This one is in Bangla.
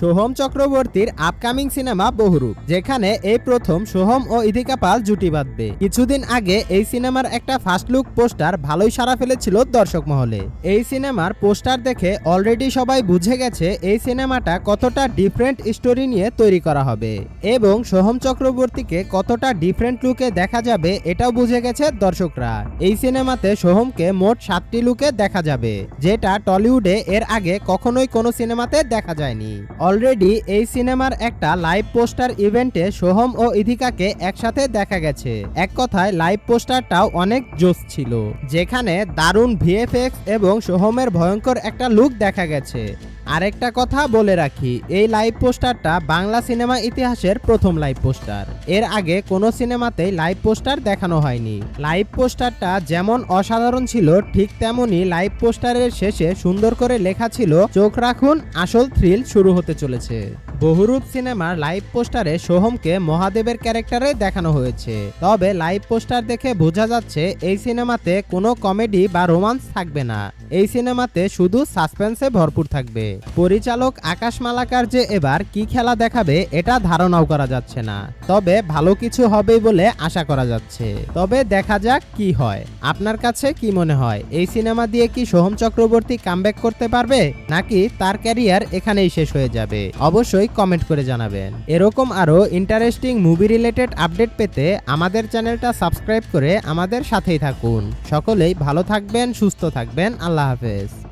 সোহম চক্রবর্তীর আপকামিং সিনেমা বহুরূপ, যেখানে এই প্রথম সোহম ও ইদিকা পাল জুটি বাঁধবে। কিছুদিন আগে এই সিনেমার একটা ফার্স্ট লুক পোস্টার ভালোই সাড়া ফেলেছিল দর্শক মহলে। এই সিনেমার পোস্টার দেখে অলরেডি সবাই বুঝে গেছে এই সিনেমাটা কতটা ডিফারেন্ট স্টোরি নিয়ে তৈরি করা হবে। এবং সোহম চক্রবর্তীকে কতটা ডিফারেন্ট লুকে দেখা যাবে এটাও বুঝে গেছে দর্শকরা। এই সিনেমাতে সোহমকে মোট সাতটি লুকে দেখা যাবে, যেটা টলিউডে এর আগে কখনোই কোনো সিনেমাতে দেখা যায়নি। অলরেডি এই সিনেমার একটা লাইভ পোস্টার ইভেন্টে সোহম ও ইধিকাকে একসাথে দেখা গেছে। এক কথায়, লাইভ পোস্টারটাও অনেক জোস ছিল, যেখানে দারুণ ভিএফএক্স এবং সোহমের ভয়ঙ্কর একটা লুক দেখা গেছে। আরেকটা কথা বলে রাখি, এই লাইভ পোস্টারটা বাংলা সিনেমা ইতিহাসের প্রথম লাইভ পোস্টার এর আগে কোনো সিনেমাতেই লাইভ পোস্টার দেখানো হয়নি। লাইভ পোস্টারটা যেমন অসাধারণ ছিল, ঠিক তেমনই লাইভ পোস্টারের শেষে সুন্দর করে লেখা ছিল, চোখ রাখুন, আসল থ্রিল শুরু হতে চলেছে। বহুরূপ সিনেমার লাইভ পোস্টারে সোহমকে মহাদেবের ক্যারেক্টারে দেখানো হয়েছে। তবে লাইভ পোস্টার দেখে বোঝা যাচ্ছে, এই সিনেমাতে কোনো কমেডি বা রোমান্স থাকবে না। এই সিনেমাতে শুধু সাসপেন্সে ভরপুর থাকবে। পরিচালক আকাশ মালাকার যে এবার কি খেলা দেখাবে, এটা ধারণাও করা যাচ্ছে না। তবে ভালো কিছু হবে বলে আশা করা যাচ্ছে। তবে দেখা যাক কি হয়। আপনার কাছে কি মনে হয়, এই সিনেমা দিয়ে কি সোহম চক্রবর্তী কামব্যাক করতে পারবে, নাকি তার ক্যারিয়ার এখানেই শেষ হয়ে যাবে? অবশ্যই কমেন্ট করে জানাবেন। এরকম আরও ইন্টারেস্টিং মুভি রিলেটেড আপডেট পেতে আমাদের চ্যানেলটা সাবস্ক্রাইব করে আমাদের সাথেই থাকুন। সকলেই ভালো থাকবেন, সুস্থ থাকবেন। আল্লাহ হাফেজ।